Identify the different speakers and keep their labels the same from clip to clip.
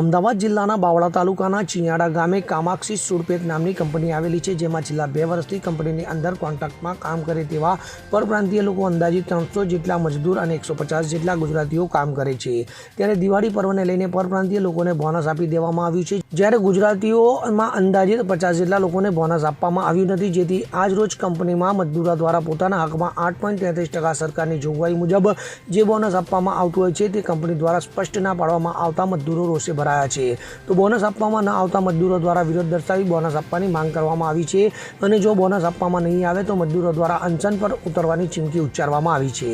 Speaker 1: અમદાવાદ જિલ્લાના બાવળા તાલુકાના ચિયાડા ગામે કામાક્ષી સુડપેટ નામની કંપની આવેલી છે, જેમાં છેલ્લા બે વર્ષથી કંપનીની અંદર કોન્ટ્રાક્ટમાં કામ કરે તેવા પરપ્રાંતીય લોકો અંદાજિત ત્રણસો જેટલા મજદૂર અને એકસો પચાસ જેટલા ગુજરાતીઓ કામ કરે છે. ત્યારે દિવાળી પર્વને લઈને પરપ્રાંતીય લોકોને બોનસ આપી દેવામાં આવ્યું છે. જ્યારે ગુજરાતીઓમાં અંદાજિત પચાસ જેટલા લોકોને બોનસ આપવામાં આવ્યું નથી, જેથી આજ રોજ કંપનીમાં મજદૂરો દ્વારા પોતાના હકમાં આઠ પોઈન્ટ તેત્રીસ ટકા સરકારની જોગવાઈ મુજબ જે બોનસ આપવામાં આવતું હોય છે, તે કંપની દ્વારા સ્પષ્ટ ના પાડવામાં આવતા મજદૂરો રોષે ભરાયા છે. તો બોનસ આપવામાં ન આવતા મજદૂરો દ્વારા વિરોધ દર્શાવી બોનસ આપવાની માંગ કરવામાં આવી છે. અને જો બોનસ આપવામાં નહીં આવે તો મજદૂરો દ્વારા અનશન પર ઉતરવાની ચીમકી ઉચ્ચારવામાં આવી છે.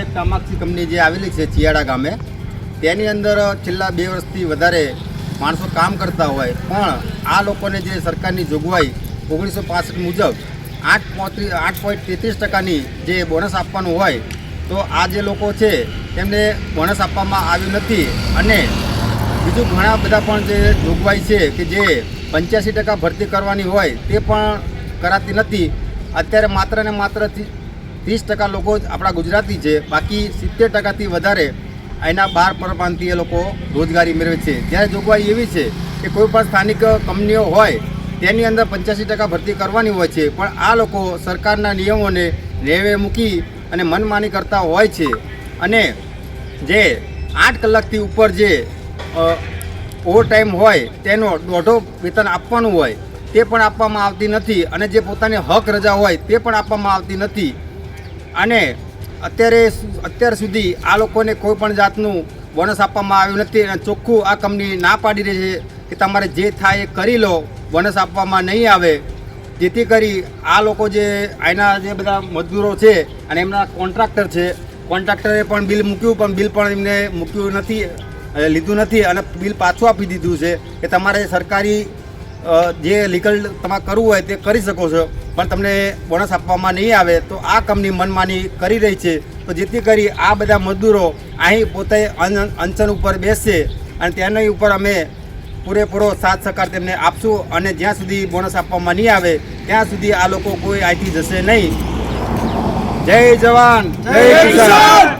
Speaker 2: એક કામાક્ષી કંપની જે આવેલી છે ચિયાડા ગામે, તેની અંદર છેલ્લા બે વર્ષથી વધારે માણસો કામ કરતા હોય, પણ આ લોકોને જે સરકારની જોગવાઈ ઓગણીસો પાસઠ મુજબ આઠ પોત્રીસ આઠ પોઈન્ટ તેત્રીસ ટકાની જે બોનસ આપવાનું હોય, તો આ જે લોકો છે, તેમને બોનસ આપવામાં આવ્યું નથી. અને બીજું ઘણા બધા પણ જે જોગવાઈ છે કે જે પંચ્યાસી ટકા ભરતી કરવાની હોય તે પણ કરાતી નથી. અત્યારે માત્ર ને માત્ર ત્રીસ ટકા લોકો જ આપણા ગુજરાતી છે. બાકી સિત્તેર ટકાથી વધારે એના બાર પરપ્રાંતીય લોકો રોજગારી મેળવે છે. જ્યારે જોગવાઈ એવી છે કે કોઈ પણ સ્થાનિક કંપનીઓ હોય, તેની અંદર પંચ્યાસી ટકા ભરતી કરવાની હોય છે. પણ આ લોકો સરકારના નિયમોને રેવે મૂકી અને મનમાની કરતા હોય છે. અને જે આઠ કલાકથી ઉપર જે ઓવર ટાઈમ હોય, તેનો દોઢો વેતન આપવાનું હોય, તે પણ આપવામાં આવતી નથી. અને જે પોતાની હક રજા હોય, તે પણ આપવામાં આવતી નથી. અને અત્યારે અત્યાર સુધી આ લોકોને કોઈ પણ જાતનું બોનસ આપવામાં આવ્યું નથી અને ચોખ્ખું આ કંપની ના પાડી રહી છે કે તમારે જે થાય એ કરી લો બોનસ આપવામાં નહીં આવે. જેથી કરી આ લોકો જે, આના જે બધા મજદૂરો છે અને એમના કોન્ટ્રાક્ટર છે કોન્ટ્રાક્ટરે પણ બિલ મૂક્યું, પણ બિલ પણ એમને મૂક્યું નથી. લીધું નથી અને બિલ પાછું આપી દીધું છે કે તમારે સરકારી જે લીગલ તમારે કરવું હોય તે કરી શકો છો. પણ તમને બોનસ આપવામાં નહીં આવે તો આ કંપની મનમાની કરી રહી છે. તો જેથી કરી આ બધા મજદૂરો અહીં પોતે અનશન ઉપર બેસશે અને તેની ઉપર અમે પૂરેપૂરો સાથ સહકાર તેમને આપશું અને જ્યાં સુધી બોનસ આપવામાં નહીં આવે ત્યાં સુધી આ લોકો કોઈ અહીંથી જશે નહીં. જય જવાન! જય કિસાન!